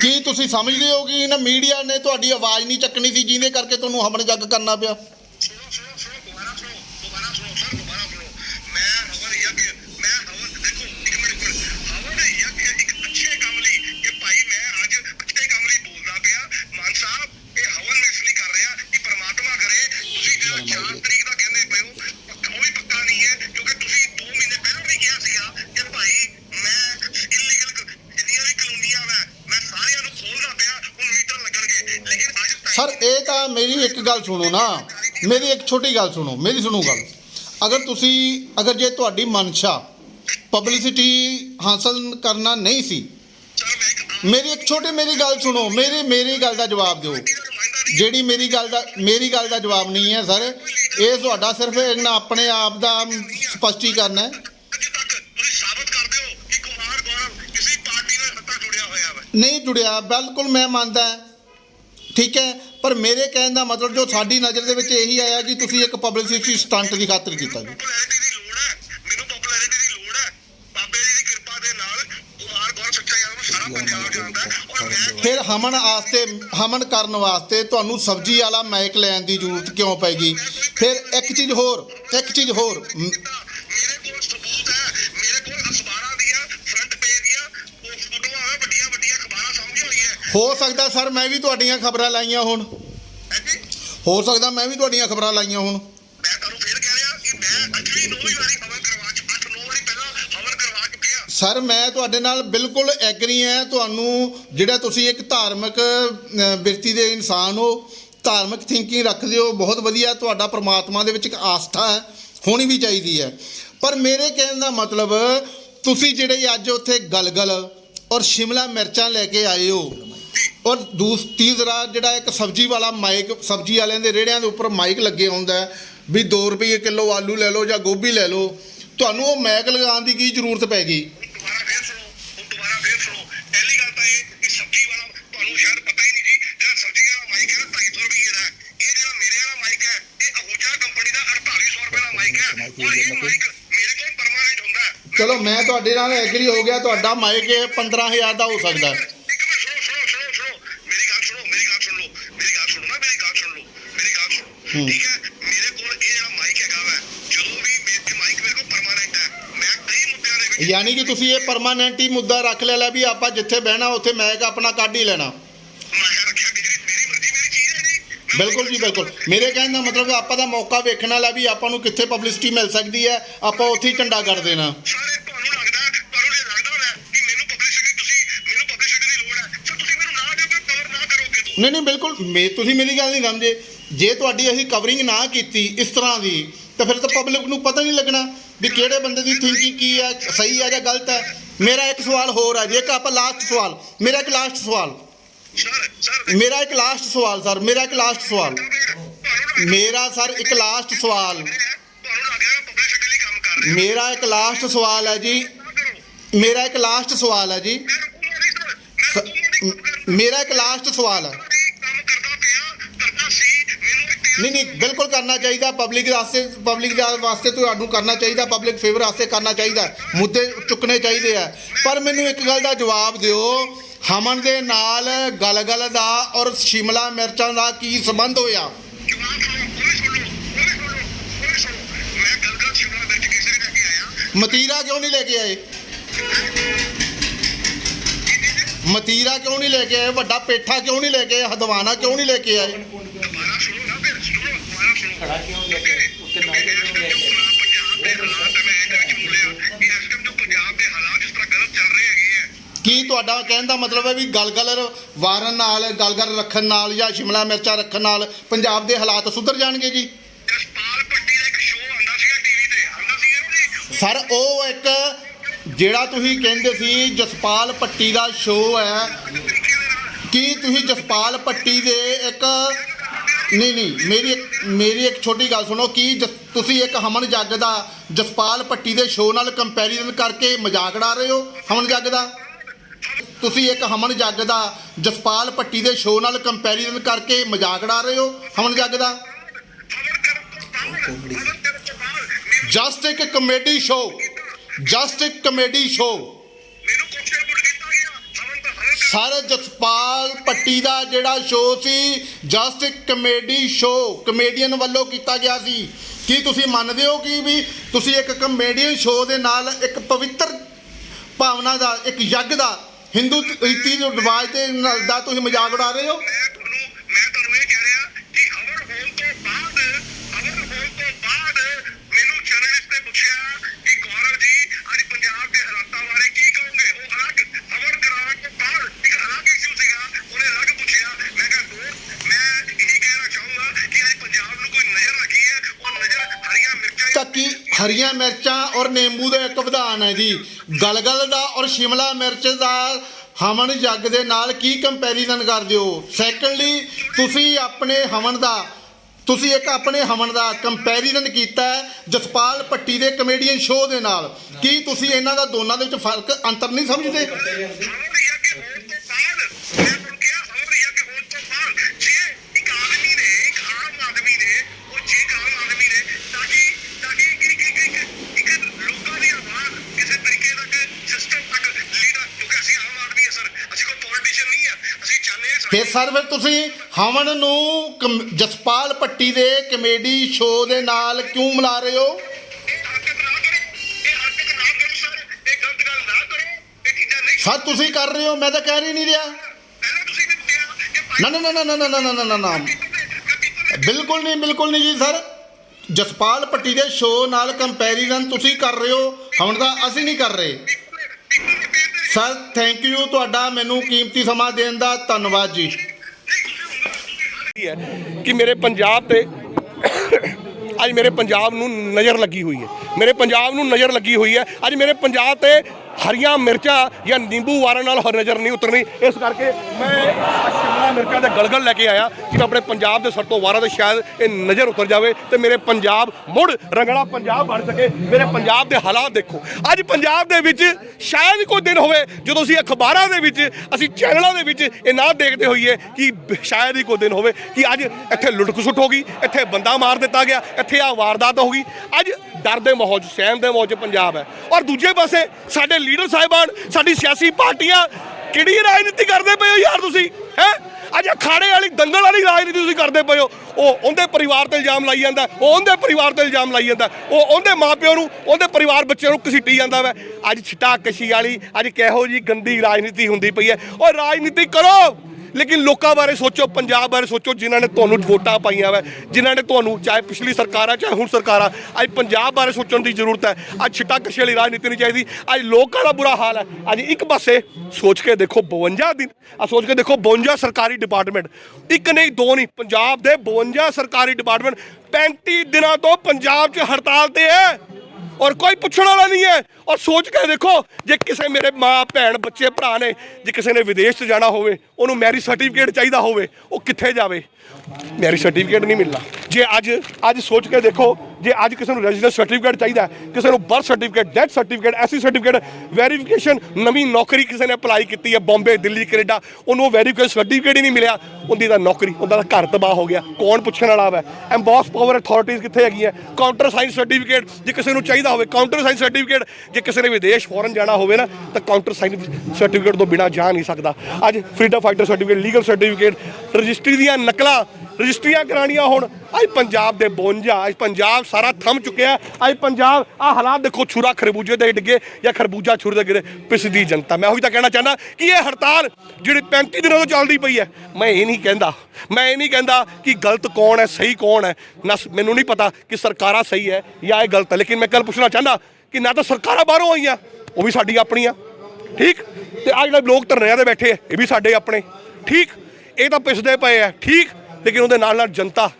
ਕੀ ਤੁਸੀਂ ਸਮਝਦੇ ਹੋ ਕਿ ਇਹਨਾਂ ਮੀਡੀਆ ਨੇ ਤੁਹਾਡੀ ਆਵਾਜ਼ ਨਹੀਂ ਚੱਕਣੀ ਸੀ ਜਿਹਦੇ ਕਰਕੇ ਤੁਹਾਨੂੰ ਹਮਨ ਜੱਗ ਕਰਨਾ ਪਿਆ ਸੁਣੋ ਸੁਣੋ ਸੁਣੋ ਦੁਬਾਰਾ ਸੁਣੋ ਦੁਬਾਰਾ ਸੁਣੋ ਸਰ ਦੁਬਾਰਾ ਸੁਣੋ ਮੈਂ ਹਵਨ ਯੱਗ ਮੈਂ ਹਵਨ ਦੇਖੋ ਇੱਕ ਮਿੰਟ ਇੱਕ ਮਿੰਟ ਹਵਨ ਯੱਗ ਇੱਕ ਅੱਛੇ ਕੰਮ ਲਈ ਕਿ ਭਾਈ ਮੈਂ ਅੱਜ ਅੱਛੇ ਕੰਮ ਲਈ ਬੋਲਦਾ ਪਿਆ ਮਾਨ ਸਾਹਿਬ ਇਹ ਹਵਨ ਮੈਂ ਇਸ ਲਈ ਕਰ ਰਿਹਾ ਕਿ ਪ੍ਰਮਾਤਮਾ ਕਰੇ ਤੁਸੀਂ ਜਿਹੜਾ 4 ਤਰੀਕ ਦਾ ਕਹਿੰਦੇ ਪਏ ਹੋ ਪੱਕਾ ਉਹ ਵੀ ਪੱਕਾ ਨਹੀਂ ਹੈ ਕਿਉਂਕਿ ਤੁਸੀਂ 2 ਮਹੀਨੇ ਪਹਿਲਾਂ ਵੀ ਕਿਹਾ ਸੀਗਾ ਕਿ ਭਾਈ ਮੈਂ ਇਲੀਗਲ ਜਿੰਨੀਆਂ ਵੀ ਕਲੋਨੀਆਂ ਵਾ ਮੈਂ ਸਾਰਿਆਂ ਨੂੰ ਖੋਲਦਾ ਪਿਆ ਹੁਣ ਮੀਟਰ ਲੱਗਣਗੇ ਲੇਕਿਨ ਅੱਜ ਤੱਕ ਸਰ ਇਹ ਤਾਂ ਮੇਰੀ ਇੱਕ ਗੱਲ ਸੁਣੋ ਨਾ। ਮੇਰੀ ਇੱਕ ਛੋਟੀ ਗੱਲ ਸੁਣੋ। ਮੇਰੀ ਸੁਣੋ ਗੱਲ। ਅਗਰ ਤੁਸੀਂ, ਅਗਰ ਜੇ ਤੁਹਾਡੀ ਮਨਸ਼ਾ ਪਬਲਿਸਿਟੀ ਹਾਸਲ ਕਰਨਾ ਨਹੀਂ ਸੀ, ਮੇਰੀ ਇੱਕ ਛੋਟੀ ਮੇਰੀ ਗੱਲ ਸੁਣੋ। ਮੇਰੀ ਮੇਰੀ ਗੱਲ ਦਾ ਜਵਾਬ ਦਿਓ। ਜਿਹੜੀ ਮੇਰੀ ਗੱਲ ਦਾ, ਮੇਰੀ ਗੱਲ ਦਾ ਜਵਾਬ ਨਹੀਂ ਹੈ, ਸਰ। ਇਹ ਤੁਹਾਡਾ ਸਿਰਫ ਇਹਨਾਂ ਆਪਣੇ ਆਪ ਦਾ ਸਪਸ਼ਟੀਕਰਨ ਹੈ। ਨਹੀਂ ਜੁੜਿਆ। ਬਿਲਕੁਲ ਮੈਂ ਮੰਨਦਾ। ਠੀਕ ਹੈ। ਪਰ ਮੇਰੇ ਕਹਿਣ ਦਾ ਮਤਲਬ ਜੋ ਸਾਡੀ ਨਜ਼ਰ ਦੇ ਵਿੱਚ ਇਹੀ ਆਇਆ ਕਿ ਤੁਸੀਂ ਇੱਕ ਪਬਲਿਸਿਟੀ ਸਟੰਟ ਦੀ ਖਾਤਰ ਕੀਤਾ ਜੀ। ਪਪੂਲੈਰਿਟੀ ਦੀ ਲੋੜ ਹੈ। ਮੈਨੂੰ ਪਪੂਲੈਰਿਟੀ ਦੀ ਲੋੜ ਹੈ। ਬਾਬੇ ਜੀ ਦੀ ਕਿਰਪਾ ਦੇ ਨਾਲ ਕੁਮਾਰ ਗੌਰਵ ਸੱਚਾ ਯਾਰ ਨੂੰ ਸਾਰਾ ਪੰਜਾਬ ਜਾਣਦਾ ਹੈ ਔਰ ਮੈਂ ਫਿਰ ਹਮਨ ਵਾਸਤੇ ਹਮਨ ਕਰਨ ਵਾਸਤੇ ਤੁਹਾਨੂੰ ਸਬਜ਼ੀ ਵਾਲਾ ਮਾਈਕ ਲੈਣ ਦੀ ਜ਼ਰੂਰਤ ਕਿਉਂ ਪੈਗੀ ਫਿਰ ਇੱਕ ਚੀਜ਼ ਹੋਰ ਇੱਕ ਚੀਜ਼ ਹੋਰ। ਮ- ਮੇਰੇ ਕੋਲ ਸਬੂਤ ਹੈ ਮੇਰੇ ਕੋਲ ਅਖਬਾਰਾਂ ਦੀਆਂ ਫਰੰਟ ਪੇਜ ਦੀਆਂ ਉਹ ਫੋਟੋਆਂ ਹੈ ਵੱਡੀਆਂ ਵੱਡੀਆਂ ਅਖਬਾਰਾਂ ਸਾਹਮਣੇ ਹੋਈਆਂ ਹੋ ਸਕਦਾ ਸਰ ਮੈਂ ਵੀ ਤੁਹਾਡੀਆਂ ਖਬਰਾਂ ਲਾਈਆਂ ਹੋਣ। ਹੈ ਸਕਦਾ ਮੈਂ ਵੀ ਤੁਹਾਡੀਆਂ ਖਬਰਾਂ ਲਾਈਆਂ ਹੋਣ। ਮੈਂ ਤੁਹਾਨੂੰ ਫੇਰ ਕਹਿ ਰਿਹਾ ਕਿ ਮੈਂ ਅੱਠਵੀਂ ਨੌਵੀਂ ਵਾਰੀ ਹਵਨ ਕਰਵਾ ਚੁੱਕਾ ਅੱਠ ਨੌ ਵਾਰੀ ਪਹਿਲਾਂ ਹਵਨ ਕਰਵਾ ਚੁੱਕਿਆ ਸਰ ਮੈਂ ਤੁਹਾਡੇ ਨਾਲ ਬਿਲਕੁਲ ਐਗਰੀ ਹਾਂ ਤੁਹਾਨੂੰ ਜਿਹੜਾ ਤੁਸੀਂ ਇੱਕ ਧਾਰਮਿਕ ਅ, ਬਿਰਤੀ ਦੇ ਇਨਸਾਨ ਹੋ ਧਾਰਮਿਕ ਥਿੰਕਿੰਗ ਰੱਖਦੇ ਹੋ ਬਹੁਤ ਵਧੀਆ ਤੁਹਾਡਾ ਪ੍ਰਮਾਤਮਾ ਦੇ ਵਿੱਚ ਇੱਕ ਆਸਥਾ ਹੈ ਹੋਣੀ ਵੀ ਚਾਹੀਦੀ ਹੈ। ਪਰ ਮੇਰੇ ਕਹਿਣ ਦਾ ਮਤਲਬ ਤੁਸੀਂ ਜਿਹੜੇ ਅੱਜ ਉੱਥੇ ਗਲਗਲ ਔਰ ਸ਼ਿਮਲਾ ਮਿਰਚਾਂ ਲੈ ਕੇ ਆਏ ਹੋ ਔਰ ਦੂਸ ਤੀਸਰਾ ਜਿਹੜਾ ਇੱਕ ਸਬਜ਼ੀ ਵਾਲਾ ਮਾਈਕ ਸਬਜ਼ੀ ਵਾਲਿਆਂ ਦੇ ਰੇੜਿਆਂ ਦੇ ਉੱਪਰ ਮਾਈਕ ਲੱਗੇ ਹੁੰਦਾ ਵੀ 2 ਰੁਪਏ ਕਿਲੋ ਆਲੂ ਲੈ ਲਓ ਜਾਂ ਗੋਭੀ ਲੈ ਲਓ ਤੁਹਾਨੂੰ ਉਹ ਮਾਈਕ ਲਗਾਉਣ ਦੀ ਕੀ ਜ਼ਰੂਰਤ ਪੈ ਗਈ? ਦੁਬਾਰਾ ਫੇਰ ਸੁਣੋ ਹੁਣ ਦੁਬਾਰਾ ਫੇਰ ਸੁਣੋ। ਪਹਿਲੀ ਗੱਲ ਤਾਂ ਇਹ ਕਿ ਸਬਜ਼ੀ ਵਾਲਾ ਤੁਹਾਨੂੰ ਸ਼ਾਇਦ ਪਤਾ ਹੀ ਨਹੀਂ ਜੀ ਜਿਹੜਾ ਸਬਜ਼ੀ ਵਾਲਾ ਮਾਈਕ ਹੈ ਨਾ 250 ਰੁਪਏ ਦਾ ਹੈ। ਇਹ ਜਿਹੜਾ ਮੇਰੇ ਵਾਲਾ ਮਾਈਕ ਹੈ ਇਹ ਅਹੂਜਾ ਕੰਪਨੀ ਦਾ 4800 ਰੁਪਏ ਦਾ ਮਾਈਕ ਹੈ। ਔਰ ਇਹ ਮਾਈਕ ਮੇਰੇ ਕੋਲ ਪਰਮਾਨੈਂਟ ਹੁੰਦਾ ਹੈ। ਮੈਂ- ਚਲੋ ਮੈਂ ਤੁਹਾਡੇ ਨਾਲ ਐਗਰੀ ਹੋ ਗਿਆ ਤੁਹਾਡਾ ਮਾਈਕ ਇਹ 15000 ਦਾ ਹੋ ਸਕਦਾ ਹੈ ਇੱਕ ਮਿੰਟ ਸੁਣੋ ਸੁਣੋ ਸੁਣੋ ਸੁਣੋ ਮੇਰੀ ਗੱਲ ਸੁਣੋ ਮੇਰੀ ਗੱਲ ਸੁਣ ਲਓ ਮੇਰੀ ਗੱਲ ਸੁਣੋ ਨਾ ਮੇਰੀ ਗੱਲ ਸੁਣ ਲਓ ਮੇਰੀ ਗੱਲ ਸੁਣੋ ਠੀਕ ਹੈ ਮੇਰੇ ਕੋਲ ਇਹ ਜਿਹੜਾ ਮਾਈਕ ਹੈਗਾ ਵਾ ਜਦੋਂ ਵੀ ਮੇਰੇ ਮਾਈਕ ਮੇਰੇ ਕੋਲ ਪਰਮਾਨੈਂਟ ਹੈ ਮੈਂ ਕਈ ਮੁੱਦਿਆਂ ਦੇ ਵਿੱਚ ਯਾਨੀ ਕਿ ਤੁਸੀਂ ਇਹ ਪਰਮਾਨੈਂਟ ਹੀ ਮੁੱਦਾ ਰੱਖ ਲਿਆ ਲੈ ਵੀ ਆਪਾਂ ਜਿੱਥੇ ਬਹਿਣਾ ਉੱਥੇ ਮਾਈਕ ਆਪਣਾ ਕੱਢ ਹੀ ਲੈਣਾ। ਮੈਂ ਰੱਖਿਆ ਕਿ ਜਿਹੜੀ ਮੇਰੀ ਮਰਜ਼ੀ ਮੇਰੀ ਚੀਜ਼ ਹੈ ਜੀ। ਮੈਂ ਬਿਲਕੁਲ ਜੀ ਬਿਲਕੁਲ। ਮੇਰੇ ਕਹਿਣ ਦਾ ਮਤਲਬ ਆਪਾਂ ਦਾ ਮੌਕਾ ਵੇਖਣ ਵਾਲਾ ਵੀ ਆਪਾਂ ਨੂੰ ਕਿੱਥੇ ਪਬਲਿਸਿਟੀ ਮਿਲ ਸਕਦੀ ਹੈ ਆਪਾਂ ਉੱਥੇ ਹੀ ਝੰਡਾ ਕਰ ਦੇਣਾ। ਸਾਰੇ ਤੁਹਾਨੂੰ ਲੱਗਦਾ ਤੁਹਾਨੂੰ ਇਹ ਲੱਗਦਾ ਹੋਣਾ ਕਿ ਮੈਨੂੰ ਪਬਲਿਸਿਟੀ ਤੁਸੀਂ ਮੈਨੂੰ ਪਬਲਿਸਿਟੀ ਦੀ ਲੋੜ ਹੈ। ਸਰ ਤੁਸੀਂ ਮੈਨੂੰ ਨਾ ਦਿਓ ਕਵਰ ਨਾ ਕਰੋਗੇ। ਤੂੰ ਨਹੀਂ ਨਹੀਂ ਬਿਲਕੁਲ। ਮੇ ਤੁਸੀਂ ਮੇਰੀ ਗੱਲ ਨਹੀਂ ਸਮਝੇ। ਜੇ ਤੁਹਾਡੀ ਅਸੀਂ ਕਵਰਿੰਗ ਨਾ ਕੀਤੀ ਇਸ ਤਰ੍ਹਾਂ ਦੀ, ਤਾਂ ਫਿਰ ਤਾਂ ਪਬਲਿਕ ਨੂੰ ਪਤਾ ਨਹੀਂ ਲੱਗਣਾ ਵੀ ਕਿਹੜੇ ਬੰਦੇ ਦੀ ਥਿੰਕਿੰਗ ਕੀ ਹੈ, ਸਹੀ ਹੈ ਜਾਂ ਗਲਤ ਹੈ। ਮੇਰਾ ਇੱਕ ਸਵਾਲ ਹੋਰ ਹੈ ਜੀ, ਇੱਕ ਆਪਾਂ ਲਾਸਟ ਸਵਾਲ, ਮੇਰਾ ਇੱਕ ਲਾਸਟ ਸਵਾਲ। ਮੇਰਾ ਇੱਕ ਲਾਸਟ ਸਵਾਲ ਸਰ ਮੇਰਾ ਇੱਕ ਲਾਸਟ ਸਵਾਲ। ਮੇਰਾ ਸਰ ਇੱਕ ਲਾਸਟ ਸਵਾਲ। ਮੇਰਾ ਇੱਕ ਲਾਸਟ ਸਵਾਲ ਹੈ ਜੀ, ਮੇਰਾ ਇੱਕ ਲਾਸਟ ਸਵਾਲ ਹੈ ਜੀ। ਮੇਰਾ ਇੱਕ ਲਾਸਟ ਸਵਾਲ ਹੈ ਕੰਮ ਕਰਦਾ ਪਿਆ ਕਰਦਾ ਸੀ ਮੈਨੂੰ ਇੱਕ ਟੀਮ ਨਹੀਂ ਨਹੀਂ, ਬਿਲਕੁਲ ਕਰਨਾ ਚਾਹੀਦਾ ਪਬਲਿਕ ਵਾਸਤੇ ਪਬਲਿਕ ਦਾ ਵਾਸਤੇ ਤੁਹਾਨੂੰ ਕਰਨਾ ਚਾਹੀਦਾ ਪਬਲਿਕ ਫੇਵਰ ਵਾਸਤੇ ਕਰਨਾ ਚਾਹੀਦਾ, ਮੁੱਦੇ ਚੁੱਕਣੇ ਚਾਹੀਦੇ ਆ। ਪਰ ਮੈਨੂੰ ਇੱਕ ਗੱਲ ਦਾ ਜਵਾਬ ਦਿਓ, ਹਮਨ ਦੇ ਨਾਲ ਗਲਗਲ ਦਾ ਔਰ ਸ਼ਿਮਲਾ ਮਿਰਚਾਂ ਦਾ ਕੀ ਸੰਬੰਧ ਹੋਇਆ? ਮਤੀਰਾ ਕਿਉਂ ਨਹੀਂ ਲੈ ਕੇ ਆਏ? ਮਤੀਰਾ ਕਿਉਂ ਨਹੀਂ ਲੈ ਕੇ ਆਏ? ਵੱਡਾ ਪੇਠਾ ਕਿਉਂ ਨਹੀਂ ਲੈ ਕੇ ਆਏ? ਹਦਵਾਨਾ ਕਿਉਂ ਨਹੀਂ ਲੈ ਕੇ ਆਏ ਦੁਬਾਰਾ ਸੁਣੋ ਨਾ ਫਿਰ ਸੁਣੋ ਦੁਬਾਰਾ ਸੁਣੋ ਖੜਾ ਕਿਉਂ ਲੈ ਕੇ ਉੱਤੇ ਨਾ ਪੰਜਾਬ ਦੇ ਹਾਲਾਤ ਮੈਂ ਇਹਦੇ ਵਿੱਚ ਬੋਲਿਆ ਕਿ ਇਸ ਟਾਈਮ ਜੋ ਪੰਜਾਬ ਦੇ ਹਾਲਾਤ ਜਿਸ ਤਰ੍ਹਾਂ ਗਲਤ ਚੱਲ ਰਹੇ ਹੈਗੇ ਹੈ ਕੀ ਤੁਹਾਡਾ ਕਹਿਣ ਦਾ ਮਤਲਬ ਹੈ ਵੀ ਗਲਗਲ ਵਾਰਨ ਨਾਲ, ਗਲਗਲ ਰੱਖਣ ਨਾਲ ਜਾਂ ਸ਼ਿਮਲਾ ਮਿਰਚਾਂ ਰੱਖਣ ਨਾਲ ਪੰਜਾਬ ਦੇ ਹਾਲਾਤ ਸੁਧਰ ਜਾਣਗੇ ਜੀ? ਜਸਪਾਲ ਭੱਟੀ ਦਾ ਇੱਕ ਸ਼ੋਅ ਆਉਂਦਾ ਸੀਗਾ ਟੀਵੀ ਤੇ ਆਉਂਦਾ ਸੀਗਾ ਨਾ ਸਰ, ਉਹ ਇੱਕ ਜਿਹੜਾ ਤੁਸੀਂ ਕਹਿੰਦੇ ਸੀ ਜਸਪਾਲ ਪੱਟੀ ਦਾ ਸ਼ੋਅ ਹੈ। ਕੀ ਤੁਸੀਂ ਜਸਪਾਲ ਪੱਟੀ ਦੇ ਇੱਕ ਨਹੀਂ ਨਹੀਂ ਮੇਰੀ ਇੱਕ- ਮੇਰੀ ਇੱਕ ਛੋਟੀ ਗੱਲ ਸੁਣੋ ਕੀ ਜਸ- ਤੁਸੀਂ ਇੱਕ ਹਮਨ ਜੱਗ ਦਾ ਜਸਪਾਲ ਪੱਟੀ ਦੇ ਸ਼ੋਅ ਨਾਲ ਕੰਪੈਰੀਜ਼ਨ ਕਰਕੇ ਮਜ਼ਾਕ ਉਡਾ ਰਹੇ ਹੋ ਹਮਨ ਜੱਗ ਦਾ? ਤੁਸੀਂ ਇੱਕ ਹਮਨ ਜੱਗ ਦਾ ਜਸਪਾਲ ਪੱਟੀ ਦੇ ਸ਼ੋਅ ਨਾਲ ਕੰਪੈਰੀਜ਼ਨ ਕਰਕੇ ਮਜ਼ਾਕ ਉਡਾ ਰਹੇ ਹੋ ਹਮਨ ਜੱਗ ਦਾ? ਜਸਟ ਇੱਕ ਕਮੇਡੀ ਸ਼ੋਅ ਜਸਟ ਇੱਕ comedy show sir Jaspal Bhatti ਦਾ ਜਿਹੜਾ ਸ਼ੋਅ ਸੀ ਜਸਟ ਕਮੇਡੀ ਸ਼ੋਅ ਕਮੇਡੀਅਨ ਵੱਲੋਂ ਕੀਤਾ ਗਿਆ ਸੀ। ਕੀ ਤੁਸੀਂ ਮੰਨਦੇ ਹੋ ਕਿ ਵੀ ਤੁਸੀਂ ਇੱਕ ਕਮੇਡੀਅਨ ਸ਼ੋਅ ਦੇ ਨਾਲ ਇੱਕ ਪਵਿੱਤਰ ਭਾਵਨਾ ਦਾ, ਇੱਕ ਯੱਗ ਦਾ ਹਿੰਦੂ ਰੀਤੀ ਰਿਵਾਜ ਦੇ ਨਾਲ ਦਾ ਤੁਸੀਂ ਮਜ਼ਾਕ ਉਡਾ ਰਹੇ ਹੋ? ਮੈਂ ਤੁਹਾਨੂੰ ਮੈਂ ਤੁਹਾਨੂੰ ਇਹ ਕਹਿ ਰਿਹਾ ਕਿ ਖਬਰ ਹੋਣ ਤੋਂ ਬਾਅਦ ਖਬਰ ਹੋਣ ਤੋਂ ਬਾਅਦ ਮੈਨੂੰ ਜਰਨਲਿਸਟ ਨੇ ਪੁੱਛਿਆ ਕਿ ਗੌਰਵ ਜੀ ਹਰੀਆਂ ਮਿਰਚਾਂ ਔਰ ਨਿੰਬੂ ਦਾ ਇੱਕ ਵਿਧਾਨ ਹੈ ਜੀ। ਗਲਗਲ ਦਾ ਔਰ ਸ਼ਿਮਲਾ ਮਿਰਚ ਦਾ ਹਮਨ ਜੱਗ ਦੇ ਨਾਲ ਕੀ ਕੰਪੈਰੀਜ਼ਨ ਕਰਦੇ ਹੋ? ਸੈਕੰਡਲੀ ਤੁਸੀਂ ਆਪਣੇ ਹਮਨ ਦਾ, ਤੁਸੀਂ ਇੱਕ ਆਪਣੇ ਹਮਨ ਦਾ ਕੰਪੈਰੀਜ਼ਨ ਕੀਤਾ ਜਸਪਾਲ ਪੱਟੀ ਦੇ ਕਮੇਡੀਅਨ ਸ਼ੋਅ ਦੇ ਨਾਲ। ਕੀ ਤੁਸੀਂ ਇਹਨਾਂ ਦਾ ਦੋਨਾਂ ਦੇ ਵਿੱਚ ਫ਼ਰਕ ਅੰਤਰ ਨਹੀਂ ਸਮਝਦੇ ਖਬਰ ਰਹੀ ਹੈ ਕਿ ਹੋਣ ਤੋਂ ਬਾਅਦ ਮੈਂ ਤੁਹਾਨੂੰ ਕਿਹਾ ਖਬਰ ਰਹੀ ਹੈ ਕਿ ਹੋਣ ਤੋਂ ਬਾਅਦ ਜੇ ਇੱਕ ਆਦਮੀ ਨੇ ਇੱਕ ਆਮ ਆਦਮੀ ਨੇ ਉਹ ਜੇ ਇੱਕ ਆਮ ਆਦਮੀ ਨੇ ਤਾਂ ਕਿ ਤਾਂ ਕਿ ਇੱਕ ਇੱਕ ਇੱਕ ਇੱਕ ਇੱਕ ਲੋਕਾਂ ਦੀ ਆਵਾਜ਼ ਕਿਸੇ ਤਰੀਕੇ ਤੱਕ ਸਿਸਟਮ ਤੱਕ ਲੀਡਰ ਕਿਉਂਕਿ ਅਸੀਂ ਆਮ ਆਦਮੀ ਹੈ ਸਰ ਅਸੀਂ ਕੋਈ ਪੋਲੀਟੀਸ਼ੀਅਨ ਨਹੀਂ ਹੈ ਅਸੀਂ ਚਾਹੁੰਦੇ ਹਾਂ ਫਿਰ ਸਰ ਫਿਰ ਤੁਸੀਂ ਹਵਨ ਨੂੰ ਕਮ- ਜਸਪਾਲ ਭੱਟੀ ਦੇ ਕਮੇਡੀ ਸ਼ੋਅ ਦੇ ਨਾਲ ਕਿਉਂ ਮਿਲਾ ਰਹੇ ਹੋ ਇਹ ਹਰਕਤ ਨਾ ਕਰੋ ਇਹ ਹਰਕਤ ਨਾ ਕਰੋ ਸਰ ਇਹ ਗਲਤ ਗੱਲ ਨਾ ਕਰੋ ਇਹ ਚੀਜ਼ਾਂ ਨਹੀਂ ਸਰ ਤੁਸੀਂ ਕਰ ਰਹੇ ਹੋ ਮੈਂ ਤਾਂ ਕਹਿ ਰਹੀ ਨਹੀਂ ਰਿਹਾ ਪਹਿਲਾਂ ਤੁਸੀਂ ਮੈਨੂੰ ਕਿਹਾ ਕਿ ਭਾਈ ਨਾ ਨਾ ਨਾ ਨਾ ਨਾ ਨਾ ਨਾ ਨਾ ਨਾ ਨਾ ਬਿਲਕੁਲ ਨਹੀਂ ਬਿਲਕੁਲ ਨਹੀਂ ਜੀ ਸਰ ਜਸਪਾਲ ਭੱਟੀ ਦੇ ਸ਼ੋਅ ਨਾਲ ਕੰਪੈਰੀਜ਼ਨ ਤੁਸੀਂ ਕਰ ਰਹੇ ਹੋ ਹੁਣ ਤਾਂ ਅਸੀਂ ਨਹੀਂ ਕਰ ਰਹੇ ਸਰ ਥੈਂਕ ਯੂ ਤੁਹਾਡਾ ਮੈਨੂੰ ਕੀਮਤੀ ਸਮਾਂ ਦੇਣ ਦਾ ਧੰਨਵਾਦ ਜੀ। ਹੈ ਕਿ ਮੇਰੇ ਪੰਜਾਬ ਤੇ ਅੱਜ ਮੇਰੇ ਪੰਜਾਬ ਨੂੰ ਨਜ਼ਰ ਲੱਗੀ ਹੋਈ ਹੈ। ਮੇਰੇ ਪੰਜਾਬ ਨੂੰ ਨਜ਼ਰ ਲੱਗੀ ਹੋਈ ਹੈ। ਅੱਜ ਮੇਰੇ ਪੰਜਾਬ ਤੇ ਹਰੀਆਂ ਮਿਰਚਾਂ ਜਾਂ ਨਿੰਬੂ ਵਾਰਨ ਨਾਲ ਹਰ ਨਜ਼ਰ ਨਹੀਂ ਉਤਰਨੀ। ਇਸ ਕਰਕੇ ਮੈਂ ਸ਼ਿਮਲਾ ਮਿਰਚਾਂ ਦੇ ਗਲਗਲ ਲੈ ਕੇ ਆਇਆ ਕਿ ਆਪਣੇ ਪੰਜਾਬ ਦੇ ਸਰ ਤੋਂ ਵਾਰਾਂ ਤੇ ਸ਼ਾਇਦ ਇਹ ਨਜ਼ਰ ਉਤਰ ਜਾਵੇ ਤੇ ਮੇਰੇ ਪੰਜਾਬ ਮੁੜ ਰੰਗਲਾ ਪੰਜਾਬ ਬਣ ਸਕੇ। ਮੇਰੇ ਪੰਜਾਬ ਦੇ ਹਾਲਾਤ ਦੇਖੋ। ਅੱਜ ਪੰਜਾਬ ਦੇ ਵਿੱਚ ਸ਼ਾਇਦ ਕੋਈ ਦਿਨ ਹੋਵੇ ਜਦੋਂ ਅਸੀਂ ਅਖਬਾਰਾਂ ਦੇ ਵਿੱਚ, ਅਸੀਂ ਚੈਨਲਾਂ ਦੇ ਵਿੱਚ ਇਹ ਨਾ ਦੇਖਦੇ ਹੋਈਏ ਕਿ ਸ਼ਾਇਦ ਹੀ ਕੋਈ ਦਿਨ ਹੋਵੇ ਕਿ ਅੱਜ ਇੱਥੇ ਲੁੱਟ ਖਸੁੱਟ ਹੋ ਗਈ, ਇੱਥੇ ਬੰਦਾ ਮਾਰ ਦਿੱਤਾ ਗਿਆ, ਇੱਥੇ ਆ ਵਾਰਦਾਤ ਹੋ ਗਈ। ਅੱਜ ਡਰ ਦੇ ਮਾਹੌਲ ਸਹਿਮ ਦੇ ਮਾਹੌਲ ਪੰਜਾਬ ਹੈ। ਔਰ ਦੂਜੇ ਪਾਸੇ ਸਾਡੇ ਲੀਡਰ ਸਾਹਿਬਾਨ, ਸਾਡੀ ਸਿਆਸੀ ਪਾਰਟੀਆਂ ਕਿਹੜੀ ਰਾਜਨੀਤੀ ਕਰਦੇ ਪਏ ਹੋ ਯਾਰ ਤੁਸੀਂ? ਹੈ? ਅੱਜ ਅਖਾੜੇ ਵਾਲੀ, ਦੰਗਲ ਵਾਲੀ ਰਾਜਨੀਤੀ ਤੁਸੀਂ ਕਰਦੇ ਪਏ ਹੋ। ਉਹ ਉਹਦੇ ਪਰਿਵਾਰ ਤੇ ਇਲਜ਼ਾਮ ਲਾਈ ਜਾਂਦਾ ਉਹ ਉਹਦੇ ਪਰਿਵਾਰ ਤੇ ਇਲਜ਼ਾਮ ਲਾਈ ਜਾਂਦਾ ਉਹ ਉਹਦੇ ਮਾਪਿਓ ਨੂੰ, ਉਹਦੇ ਪਰਿਵਾਰ ਬੱਚਿਆਂ ਨੂੰ ਘਸੀਟੀ ਜਾਂਦਾ ਵੈ। ਅੱਜ ਛਿੱਟਾ ਵਾਲੀ, ਅੱਜ ਕਿਹੋ ਜੀ ਗੰਦੀ ਰਾਜਨੀਤੀ ਹੁੰਦੀ ਪਈ ਹੈ। ਉਹ ਰਾਜਨੀਤੀ ਕਰੋ! ਲੇਕਿਨ ਲੋਕਾਂ ਬਾਰੇ ਸੋਚੋ, ਪੰਜਾਬ ਬਾਰੇ ਸੋਚੋ, ਜਿਨ੍ਹਾਂ ਨੇ ਤੁਹਾਨੂੰ ਵੋਟਾਂ ਪਾਈਆਂ ਵਾ, ਜਿਨ੍ਹਾਂ ਨੇ ਤੁਹਾਨੂੰ, ਚਾਹੇ ਪਿਛਲੀ ਸਰਕਾਰਾਂ, ਚਾਹੇ ਹੁਣ ਸਰਕਾਰਾਂ, ਅੱਜ ਪੰਜਾਬ ਬਾਰੇ ਸੋਚਣ ਦੀ ਜ਼ਰੂਰਤ ਹੈ, ਅੱਜ ਛਿੱਟਾ ਕਸ਼ੇ ਵਾਲੀ ਰਾਜਨੀਤੀ ਨਹੀਂ ਚਾਹੀਦੀ, ਅੱਜ ਲੋਕਾਂ ਦਾ ਬੁਰਾ ਹਾਲ ਹੈ। ਅੱਜ ਇੱਕ ਪਾਸੇ ਸੋਚ ਕੇ ਦੇਖੋ 52 ਦਿਨ, ਆ ਸੋਚ ਕੇ ਦੇਖੋ 52 ਸਰਕਾਰੀ ਡਿਪਾਰਟਮੈਂਟ ਇੱਕ ਨਹੀਂ, ਦੋ ਨਹੀਂ, ਪੰਜਾਬ ਦੇ 52 ਸਰਕਾਰੀ ਡਿਪਾਰਟਮੈਂਟ 35 ਦਿਨਾਂ ਤੋਂ ਪੰਜਾਬ 'ਚ ਹੜਤਾਲ ਤੇ ਹੈ। ਔਰ ਕੋਈ ਪੁੱਛਣ ਵਾਲਾ ਨਹੀਂ ਹੈ। ਔਰ ਸੋਚ ਕੇ ਦੇਖੋ, ਜੇ ਕਿਸੇ ਮੇਰੇ ਮਾਂ, ਭੈਣ, ਬੱਚੇ, ਭਰਾ ਨੇ, ਜੇ ਕਿਸੇ ਨੇ ਵਿਦੇਸ਼ 'ਚ ਜਾਣਾ ਹੋਵੇ, ਉਹਨੂੰ ਮੈਰਿਜ ਸਰਟੀਫਿਕੇਟ ਚਾਹੀਦਾ ਹੋਵੇ, ਉਹ ਕਿੱਥੇ ਜਾਵੇ? ਮੈਰਿਜ ਸਰਟੀਫਿਕੇਟ ਨਹੀਂ ਮਿਲਣਾ। ਜੇ ਅੱਜ ਅੱਜ ਸੋਚ ਕੇ ਦੇਖੋ, ਜੇ ਅੱਜ ਕਿਸੇ ਨੂੰ ਰੈਜ਼ੀਡੈਂਸ ਸਰਟੀਫਿਕੇਟ ਚਾਹੀਦਾ ਕਿਸੇ ਨੂੰ birth certificate death certificate SC certificate verification ਨਵੀਂ ਨੌਕਰੀ ਕਿਸੇ ਨੇ ਅਪਲਾਈ ਕੀਤੀ ਹੈ ਬੰਬੇ ਦਿੱਲੀ ਕੈਨੇਡਾ ਉਹਨੂੰ ਵੈਰੀਫਿਕੇਸ਼ਨ ਸਰਟੀਫਿਕੇਟ ਹੀ ਨਹੀਂ ਮਿਲਿਆ, ਉਹਦੀ ਤਾਂ ਨੌਕਰੀ, ਉਹਦਾ ਤਾਂ ਘਰ ਤਬਾਹ ਹੋ ਗਿਆ। ਕੌਣ ਪੁੱਛਣ ਵਾਲਾ ਹੈ ਐਮਬੋਸ ਪਾਵਰ ਅਥਾਰਟੀਆਂ ਕਿੱਥੇ ਹੈਗੀਆਂ ਕਾਊਂਟਰ ਸਾਇੰਸ ਸਰਟੀਫਿਕੇਟ ਜੇ ਕਿਸੇ ਨੂੰ ਚਾਹੀਦਾ ਹੋਵੇ ਕਾਊਂਟਰ ਸਾਇੰਸ ਸਰਟੀਫਿਕੇਟ ਜੇ ਕਿਸੇ ਨੇ ਵਿਦੇਸ਼ ਫੋਰਨ ਜਾਣਾ ਹੋਵੇ ਨਾ, ਤਾਂ ਕਾਊਂਟਰ ਸਾਈਨ ਸਰਟੀਫਿਕੇਟ ਤੋਂ ਬਿਨਾ ਜਾ ਨਹੀਂ ਸਕਦਾ। ਅੱਜ freedom fighter certificate legal certificate registry ਦੀਆਂ ਨਕਲਾਂ ਰਜਿਸਟਰੀਆਂ ਕਰਾਣੀਆਂ ਹੁਣ। ਅੱਜ ਪੰਜਾਬ ਦੇ 52 ਅੱਜ ਪੰਜਾਬ ਸਾਰਾ ਥੰਮ ਚੁੱਕਿਆ। ਅੱਜ ਪੰਜਾਬ ਆ ਹਾਲਾਤ ਦੇਖੋ, ਛੁਰਾ ਖਰਬੂਜੇ ਦੇ ਡਿੱਗੇ ਜਾਂ ਖਰਬੂਜਾ ਛੁਰੇ ਦੇ ਗਿਰੇ, ਪਿਸਦੀ ਜਨਤਾ। ਮੈਂ ਉਹੀ ਤਾਂ ਕਹਿਣਾ ਚਾਹੁੰਦਾ ਕਿ ਇਹ ਹੜਤਾਲ ਜਿਹੜੀ 35 ਦਿਨਾਂ ਤੋਂ ਚੱਲਦੀ ਪਈ ਹੈ, ਮੈਂ ਇਹ ਨਹੀਂ ਕਹਿੰਦਾ। ਮੈਂ ਇਹ ਨਹੀਂ ਕਹਿੰਦਾ ਕਿ ਗਲਤ ਕੌਣ ਹੈ, ਸਹੀ ਕੌਣ ਹੈ। ਨਾ ਮੈਨੂੰ ਨਹੀਂ ਪਤਾ ਕਿ ਸਰਕਾਰਾਂ ਸਹੀ ਹੈ ਜਾਂ ਇਹ ਗਲਤ ਹੈ। ਲੇਕਿਨ ਮੈਂ ਕੱਲ ਪੁੱਛਣਾ ਚਾਹੁੰਦਾ ਕਿ ਨਾ ਤਾਂ ਸਰਕਾਰਾਂ ਬਾਹਰੋਂ ਆਈਆਂ, ਉਹ ਵੀ ਸਾਡੀ ਆਪਣੀਆਂ। ਠੀਕ? ਤੇ ਆ ਜਿਹੜੇ ਲੋਕ ਧਰਨਿਆਂ ਦੇ ਬੈਠੇ ਇਹ ਵੀ ਸਾਡੇ ਆਪਣੇ। ਠੀਕ? ਇਹ ਤਾਂ ਪਿਸਦੇ ਪਏ ਆ। ਠੀਕ? ਲੇਕਿਨ ਉਹਦੇ ਨਾਲ ਨਾਲ ਜਨਤਾ,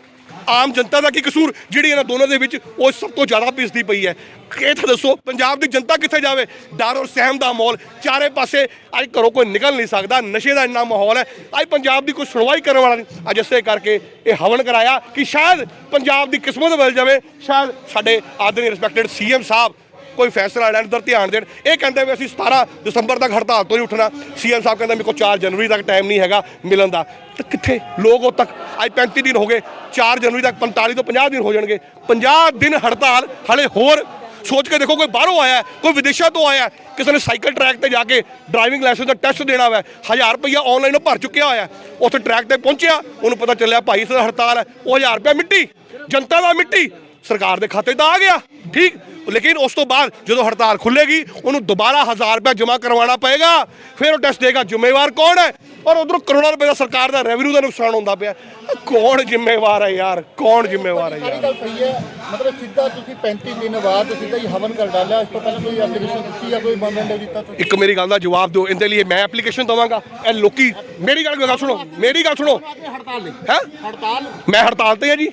ਆਮ ਜਨਤਾ ਦਾ ਕੀ ਕਸੂਰ? ਜਿਹੜੀ ਇਹਨਾਂ ਦੋਨਾਂ ਦੇ ਵਿੱਚ ਉਹ ਸਭ ਤੋਂ ਜ਼ਿਆਦਾ ਪਿਸਦੀ ਪਈ ਹੈ। ਇਹ ਤਾਂ ਦੱਸੋ, ਪੰਜਾਬ ਦੀ ਜਨਤਾ ਕਿੱਥੇ ਜਾਵੇ? ਡਰ ਔਰ ਸਹਿਮ ਦਾ ਮਾਹੌਲ। ਚਾਰੇ ਪਾਸੇ ਅੱਜ ਘਰੋਂ ਕੋਈ ਨਿਕਲ ਨਹੀਂ ਸਕਦਾ। ਨਸ਼ੇ ਦਾ ਇੰਨਾ ਮਾਹੌਲ ਹੈ। ਅੱਜ ਪੰਜਾਬ ਦੀ ਕੋਈ ਸੁਣਵਾਈ ਕਰਨ ਵਾਲਾ ਨਹੀਂ। ਅੱਜ ਇਸੇ ਕਰਕੇ ਇਹ ਹਵਨ ਕਰਾਇਆ ਕਿ ਸ਼ਾਇਦ ਪੰਜਾਬ ਦੀ ਕਿਸਮਤ ਬਦਲ ਜਾਵੇ। ਸ਼ਾਇਦ ਸਾਡੇ ਆਦਰਣੀ ਰਿਸਪੈਕਟਡ ਸੀਐਮ ਸਾਹਿਬ ਕੋਈ ਫੈਸਲਾ ਲੈਣ ਉਧਰ ਧਿਆਨ ਦੇਣ। ਇਹ ਕਹਿੰਦੇ ਵੀ ਅਸੀਂ 17 ਦਸੰਬਰ ਤੱਕ ਹੜਤਾਲ ਤੋਂ ਹੀ ਉੱਠਣਾ। ਸੀਐਮ ਸਾਹਿਬ ਕਹਿੰਦਾ ਮੇਰੇ ਕੋਲ 4 ਜਨਵਰੀ ਤੱਕ ਟਾਈਮ ਨਹੀਂ ਹੈਗਾ ਮਿਲਣ ਦਾ। ਤਾਂ ਕਿੱਥੇ? ਲੋਕ ਉਹ ਤੱਕ ਅੱਜ 35 ਦਿਨ ਹੋ ਗਏ। 4 ਜਨਵਰੀ ਤੱਕ 45 ਤੋਂ 50 ਦਿਨ ਹੋ ਜਾਣਗੇ। 50 ਦਿਨ ਹੜਤਾਲ, ਹਲੇ ਹੋਰ। ਸੋਚ ਕੇ ਦੇਖੋ ਕੋਈ ਬਾਹਰੋਂ ਆਇਆ, ਕੋਈ ਵਿਦੇਸ਼ਾਂ ਤੋਂ ਆਇਆ, ਕਿਸੇ ਨੇ ਸਾਈਕਲ ਟਰੈਕ ਤੇ ਜਾ ਕੇ ਡਰਾਈਵਿੰਗ ਲਾਇਸੈਂਸ ਦਾ ਟੈਸਟ ਦੇਣਾ ਹੋਇਆ 1000 ਰੁਪਇਆ ਆਨਲਾਈਨ ਉਹ ਭਰ ਚੁੱਕਿਆ ਹੋਇਆ। ਉੱਥੇ ਟਰੈਕ ਤੇ ਪਹੁੰਚਿਆ, ਉਹਨੂੰ ਪਤਾ ਚੱਲਿਆ ਭਾਈ ਇਸ ਦਾ ਹੜਤਾਲ ਹੈ। ਉਹ 1000 ਰੁਪਇਆ ਮਿੱਟੀ, ਜਨਤਾ ਦਾ ਮਿੱਟੀ। ਸਰਕਾਰ ਦੇ ਖਾਤੇ 'ਚ ਤਾਂ ਆ ਗਿਆ। ਠੀਕ? ਲੇਕਿਨ ਉਸ ਤੋਂ ਬਾਅਦ ਜਦੋਂ ਹੜਤਾਲ ਖੁੱਲੇਗੀ ਉਹਨੂੰ ਦੁਬਾਰਾ 1000 ਰੁਪਏ ਜਮ੍ਹਾਂ ਕਰਵਾਉਣਾ ਪਏਗਾ ਫਿਰ ਉਹ ਟੈਸਟ ਦੇਗਾ ਜ਼ਿੰਮੇਵਾਰ ਕੌਣ ਹੈ? ਔਰ ਉਧਰੋਂ ਕਰੋੜਾਂ ਰੁਪਏ ਦਾ ਸਰਕਾਰ ਦਾ ਰੈਵਨਿਊ ਦਾ ਨੁਕਸਾਨ ਹੁੰਦਾ ਪਿਆ। ਕੌਣ ਜ਼ਿੰਮੇਵਾਰ ਹੈ ਯਾਰ? ਕੌਣ ਜ਼ਿੰਮੇਵਾਰ ਹੈ ਯਾਰ? ਗੱਲ ਸਹੀ ਹੈ। ਮਤਲਬ ਸਿੱਧਾ ਤੁਸੀਂ 35 ਦਿਨ ਬਾਅਦ ਸਿੱਧਾ ਹੀ ਹਵਨ ਕਰ ਡਾਲਿਆ। ਇਸ ਤੋਂ ਪਹਿਲਾਂ ਕੋਈ ਐਪਲੀਕੇਸ਼ਨ ਦਿੱਤੀ ਜਾਂ ਕੋਈ ਮੈਮੋਰੈਂਡਮ ਦਿੱਤਾ ਤੁਸੀਂ? ਇੱਕ ਮੇਰੀ ਗੱਲ ਦਾ ਜਵਾਬ ਦਿਓ। ਇਹਦੇ ਲਈ ਮੈਂ ਐਪਲੀਕੇਸ਼ਨ ਦਵਾਂਗਾ। ਇਹ ਲੋਕੀ ਮੇਰੀ ਗੱਲ ਗੱਲ ਸੁਣੋ। ਮੇਰੀ ਗੱਲ ਸੁਣੋ। ਹੜਤਾਲ ਹੈ? ਹੜਤਾਲ। ਮੈਂ ਹੜਤਾਲ ਤੇ ਹਾਂ ਜੀ।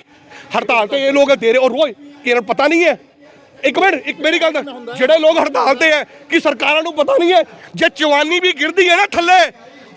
ਹੜਤਾਲ ਤੇ ਇਹ ਲੋਕ ਦੇ ਰਹੇ ਔਰ ਰੋਜ਼ ਕਿ ਇਹਨਾਂ ਨੂੰ ਪਤਾ ਨਹੀਂ ਹੈ। ਇੱਕ ਮਿੰਟ, ਇੱਕ ਮੇਰੀ ਗੱਲ ਦਾ ਜਿਹੜੇ ਲੋਕ ਹੜਤਾਲ ਤੇ ਹੈ, ਕਿ ਸਰਕਾਰਾਂ ਨੂੰ ਪਤਾ ਨਹੀਂ ਹੈ? ਜੇ ਚਵਾਨੀ ਵੀ ਗਿਰਦੀ ਹੈ ਨਾ ਥੱਲੇ,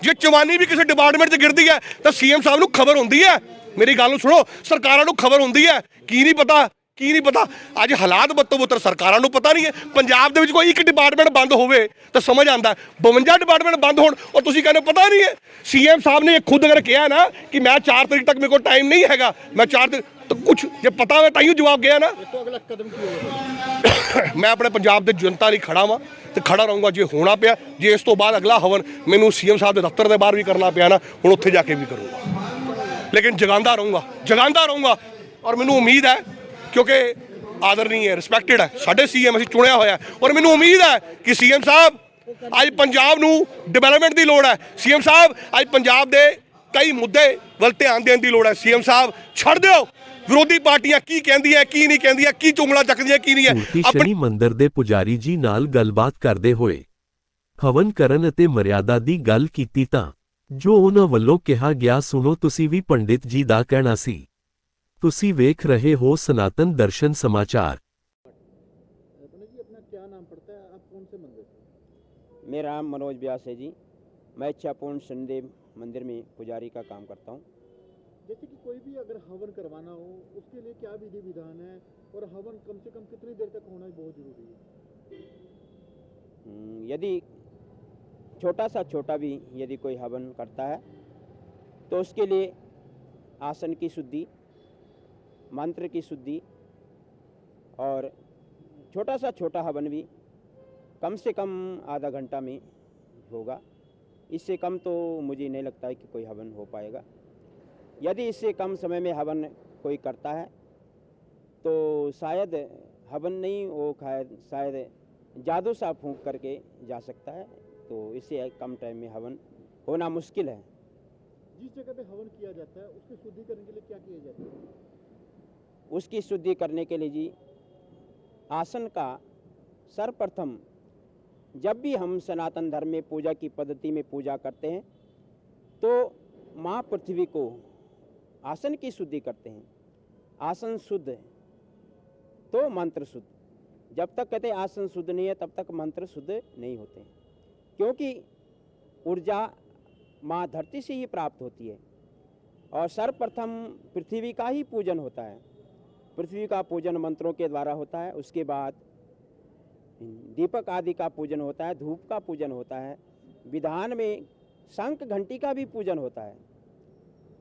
ਜੇ ਚਵਾਨੀ ਵੀ ਕਿਸੇ ਡਿਪਾਰਟਮੈਂਟ 'ਚ ਗਿਰਦੀ ਹੈ, ਤਾਂ ਸੀਐਮ ਸਾਹਿਬ ਨੂੰ ਖਬਰ ਹੁੰਦੀ ਹੈ। ਮੇਰੀ ਗੱਲ ਨੂੰ ਸੁਣੋ, ਸਰਕਾਰਾਂ ਨੂੰ ਖਬਰ ਹੁੰਦੀ ਹੈ। ਕੀ ਨਹੀਂ ਪਤਾ? ਕੀ ਨਹੀਂ ਪਤਾ? ਅੱਜ ਹਾਲਾਤ ਬੱਤੋ ਬੱਤਰ ਸਰਕਾਰਾਂ ਨੂੰ ਪਤਾ ਨਹੀਂ ਹੈ। ਪੰਜਾਬ ਦੇ ਵਿੱਚ ਕੋਈ ਇੱਕ ਡਿਪਾਰਟਮੈਂਟ ਬੰਦ ਹੋਵੇ ਤਾਂ ਸਮਝ ਆਂਦਾ 52 ਡਿਪਾਰਟਮੈਂਟ ਬੰਦ ਹੋਣ ਔਰ ਤੁਸੀਂ ਕਹਿੰਦੇ ਪਤਾ ਨਹੀਂ ਹੈ। ਸੀਐਮ ਸਾਹਿਬ ਨੇ ਇਹ ਖੁਦ ਅਗਰ ਕਿਹਾ ਨਾ ਕਿ ਮੈਂ 4 ਤਰੀਕ ਤੱਕ ਮੇਰੇ ਕੋਲ ਟਾਈਮ ਨਹੀਂ ਹੈਗਾ, ਮੈਂ 4 ਤਰੀਕ ਤਾਂ ਕੁਝ ਜੇ ਪਤਾ ਹੋਵੇ ਤਾਂ ਹੀ ਜਵਾਬ ਗਿਆ ਨਾ। ਅਗਲਾ ਕਦਮ ਕੀ ਹੋਵੇਗਾ ਮੈਂ ਆਪਣੇ ਪੰਜਾਬ ਦੇ ਜਨਤਾ ਲਈ ਖੜਾ ਵਾਂ ਤੇ ਖੜਾ ਰਹੂੰਗਾ ਜੇ ਹੋਣਾ ਪਿਆ, ਜੇ ਇਸ ਤੋਂ ਬਾਅਦ ਅਗਲਾ ਹਵਨ ਮੈਨੂੰ ਸੀਐਮ ਸਾਹਿਬ ਦੇ ਦਫ਼ਤਰ ਦੇ ਬਾਹਰ ਵੀ ਕਰਨਾ ਪਿਆ ਨਾ, ਹੁਣ ਉੱਥੇ ਜਾ ਕੇ ਵੀ ਕਰੂੰਗਾ। ਲੇਕਿਨ ਜਗਾਉਂਦਾ ਰਹੂੰਗਾ ਜਗਾਉਂਦਾ ਰਹੂੰਗਾ ਔਰ ਮੈਨੂੰ ਉਮੀਦ ਹੈ ਕਿਉਂਕਿ ਆਦਰਨੀ ਹੈ ਰਿਸਪੈਕਟਡ ਹੈ। ਸਾਡੇ ਸੀਐਮ ਅਸੀਂ ਚੁਣਿਆ ਹੋਇਆ ਔਰ ਮੈਨੂੰ ਉਮੀਦ ਹੈ ਕਿ ਸੀਐਮ ਸਾਹਿਬ ਅੱਜ ਪੰਜਾਬ ਨੂੰ ਡਿਵੈਲਪਮੈਂਟ ਦੀ ਲੋੜ ਹੈ। ਸੀਐਮ ਸਾਹਿਬ ਅੱਜ ਪੰਜਾਬ ਦੇ ਕਈ ਮੁੱਦੇ ਵੱਲ ਧਿਆਨ ਦੇਣ ਦੀ ਲੋੜ ਹੈ। ਸੀਐਮ ਸਾਹਿਬ ਛੱਡ ਦਿਓ। ਵਿਰੋਧੀ ਪਾਰਟੀਆਂ ਕੀ ਕਹਿੰਦੀਆਂ ਕੀ ਨਹੀਂ ਕਹਿੰਦੀਆਂ ਕੀ ਚੁੰਗਲਾ ਚੱਕਦੀਆਂ ਕੀ ਨਹੀਂ ਹੈ। ਆਪਣੀ ਮੰਦਰ ਦੇ ਪੁਜਾਰੀ ਜੀ ਨਾਲ ਗੱਲਬਾਤ ਕਰਦੇ ਹੋਏ ਹਵਨ ਕਰਨ ਅਤੇ ਮਰਿਆਦਾ ਦੀ ਗੱਲ ਕੀਤੀ ਤਾਂ ਜੋ ਉਹਨਾਂ ਵੱਲੋਂ ਕਿਹਾ ਗਿਆ ਸੁਣੋ ਤੁਸੀਂ ਵੀ ਪੰਡਿਤ ਜੀ ਦਾ ਕਹਿਣਾ ਸੀ। ਤੁਸੀਂ ਵੇਖ ਰਹੇ ਹੋ ਸਨਾਤਨ ਦਰਸ਼ਨ ਸਮਾਚਾਰ मेरा नाम मनोज व्यास है जी मैं इच्छापूर्ण शनिदेव मंदिर में पुजारी का काम करता हूँ जैसे कि कोई भी अगर हवन करवाना हो उसके लिए क्या विधि विधान है और हवन कम से कम कितनी देर तक होना बहुत जरूरी है हम्म, यदि छोटा सा छोटा भी यदि कोई हवन करता है तो उसके लिए आसन की शुद्धि मंत्र की शुद्धि और छोटा सा छोटा हवन भी कम से कम आधा घंटा में होगा। इससे कम तो मुझे नहीं लगता है कि कोई हवन हो पाएगा। यदि इससे कम समय में हवन कोई करता है तो शायद हवन नहीं, वो शायद जादू सा फूंक करके जा सकता है तो इससे कम टाइम में हवन होना मुश्किल है। जिस जगह पे हवन किया जाता है, उसकी शुद्धि करने के लिए क्या किया जाता है? उसकी शुद्धि करने के लिए जी, आसन का सर्वप्रथम, जब भी हम सनातन धर्म में पूजा की पद्धति में पूजा करते हैं तो माँ पृथ्वी को आसन की शुद्धि करते हैं। आसन शुद्ध तो मंत्र शुद्ध। जब तक कहते आसन शुद्ध नहीं है, तब तक मंत्र शुद्ध नहीं होते क्योंकि ऊर्जा माँ धरती से ही प्राप्त होती है और सर्वप्रथम पृथ्वी का ही पूजन होता है। पृथ्वी का पूजन मंत्रों के द्वारा होता है, उसके बाद दीपक आदि का पूजन होता है, धूप का पूजन होता है, विधान में शंख घंटी का भी पूजन होता है।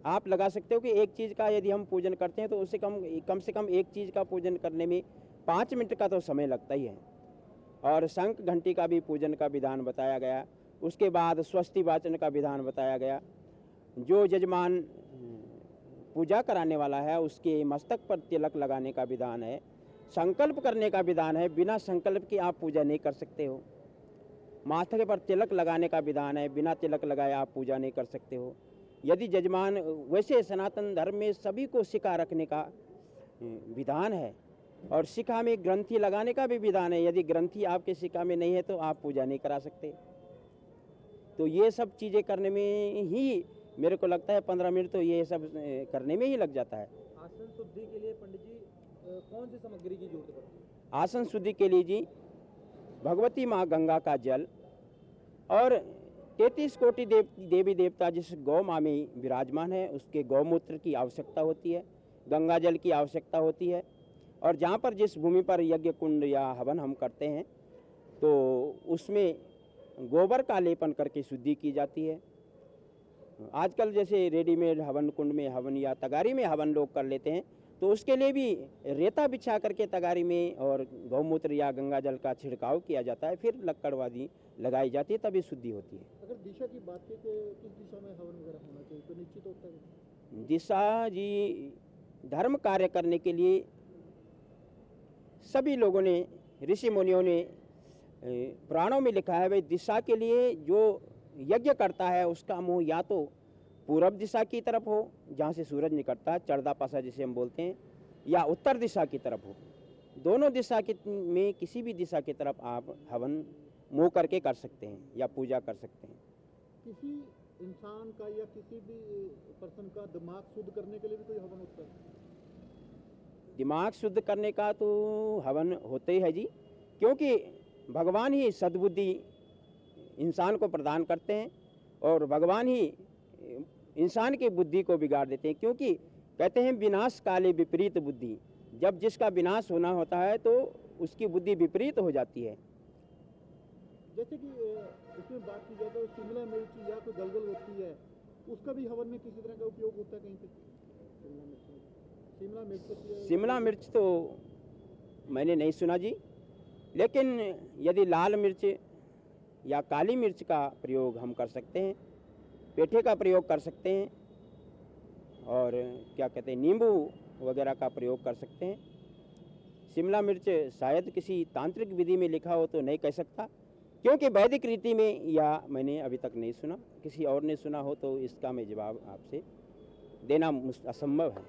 आप लगा सकते हो कि एक चीज़ का यदि हम पूजन करते हैं तो उससे कम कम से कम एक चीज़ का पूजन करने में पाँच मिनट का तो समय लगता ही है। और शंख घंटी का भी पूजन का विधान बताया गया, उसके बाद स्वस्ति वाचन का विधान बताया गया। जो यजमान पूजा कराने वाला है, उसके मस्तक पर तिलक लगाने का विधान है, संकल्प करने का विधान है, बिना संकल्प के आप पूजा नहीं कर सकते हो। माथे पर तिलक लगाने का विधान है, बिना तिलक लगाए आप पूजा नहीं कर सकते हो। यदि जजमान वैसे सनातन धर्म में सभी को सिक्का रखने का विधान है, और सिक्का में ग्रंथि लगाने का भी विधान है, यदि ग्रंथि आपके सिक्का में नहीं है तो आप पूजा नहीं करा सकते। तो ये सब चीज़ें करने में ही मेरे को लगता है पंद्रह मिनट तो ये सब करने में ही लग जाता है। आसन शुद्धि के लिए पंडित जी कौन सी सामग्री की ज़रूरत पड़ती है? आसन शुद्धि के लिए जी भगवती माँ गंगा का जल और तैतीस कोटि देव देवी देवता जिस गौ माँ में विराजमान है उसके गौमूत्र की आवश्यकता होती है गंगा जल की आवश्यकता होती है। और जहाँ पर जिस भूमि पर यज्ञ कुंड या हवन हम करते हैं तो उसमें गोबर का लेपन करके शुद्धि की जाती है। आजकल जैसे रेडीमेड हवन कुंड में हवन या तगारी में हवन लोग कर लेते हैं तो उसके लिए भी रेता बिछा करके तगारी में और गौमूत्र या गंगा जल का छिड़काव किया जाता है फिर लक्कड़वादी लगाई जाती है तभी शुद्धि होती है। अगर दिशा की बात की कि किस दिशा में हवन वगैरह होना चाहिए? तो निश्चित होता है? दिशा जी धर्म कार्य करने के लिए सभी लोगों ने ऋषि मुनियों ने पुराणों में लिखा है भाई दिशा के लिए जो यज्ञ करता है उसका मुँह या तो पूरब दिशा की तरफ़ हो जहाँ से सूरज निकलता है चढ़दा पासा जिसे हम बोलते हैं या उत्तर दिशा की तरफ़ हो। दोनों दिशा के में किसी भी दिशा की तरफ़ आप हवन मुँह करके कर सकते हैं या पूजा कर सकते हैं। किसी इंसान का या किसी भी पर्सन का दिमाग शुद्ध करने के लिए भी कोई हवन होता है? दिमाग शुद्ध करने का तो हवन होते ही है जी क्योंकि भगवान ही सद्बुद्धि इंसान को प्रदान करते हैं और भगवान ही इंसान की बुद्धि को बिगाड़ देते हैं क्योंकि कहते हैं विनाश काले विपरीत बुद्धि। जब जिसका विनाश होना होता है तो उसकी बुद्धि विपरीत हो जाती है। जैसे कि इसमें बात की जाए तो शिमला मिर्च या कोई गलगल होती है उसका भी हवन में किसी तरह का उपयोग होता है कहीं पे? शिमला मिर्च शिमला मिर्च तो मैंने नहीं सुना जी। लेकिन यदि लाल मिर्च या काली मिर्च का प्रयोग हम कर सकते हैं, पेठे का प्रयोग कर सकते हैं, और क्या कहते हैं, नींबू वगैरह का प्रयोग कर सकते हैं। शिमला मिर्च शायद किसी तांत्रिक विधि में लिखा हो तो नहीं कह सकता, क्योंकि वैदिक रीति में या मैंने अभी तक नहीं सुना, किसी और ने सुना हो तो इसका मैं जवाब आपसे देना असंभव है।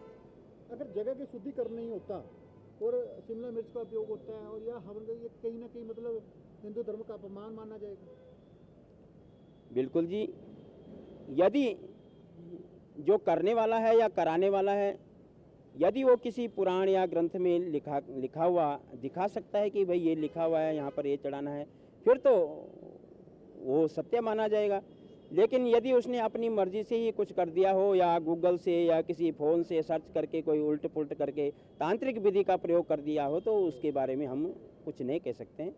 अगर जगह की शुद्धि करना ही होता, और शिमला मिर्च का उपयोग होता है, और या हम कहीं ना कहीं मतलब हिंदू धर्म का अपमान माना जाएगा। बिल्कुल जी। यदि जो करने वाला है या कराने वाला है, यदि वो किसी पुराण या ग्रंथ में लिखा लिखा हुआ, दिखा सकता है कि भाई ये लिखा हुआ है, यहाँ पर ये चढ़ाना है, फिर तो वो सत्य माना जाएगा। लेकिन यदि उसने अपनी मर्ज़ी से ही कुछ कर दिया हो, या गूगल से, या किसी फ़ोन से सर्च करके, कोई उल्ट पुल्ट करके तांत्रिक विधि का प्रयोग कर दिया हो तो उसके बारे में हम कुछ नहीं कह सकते हैं।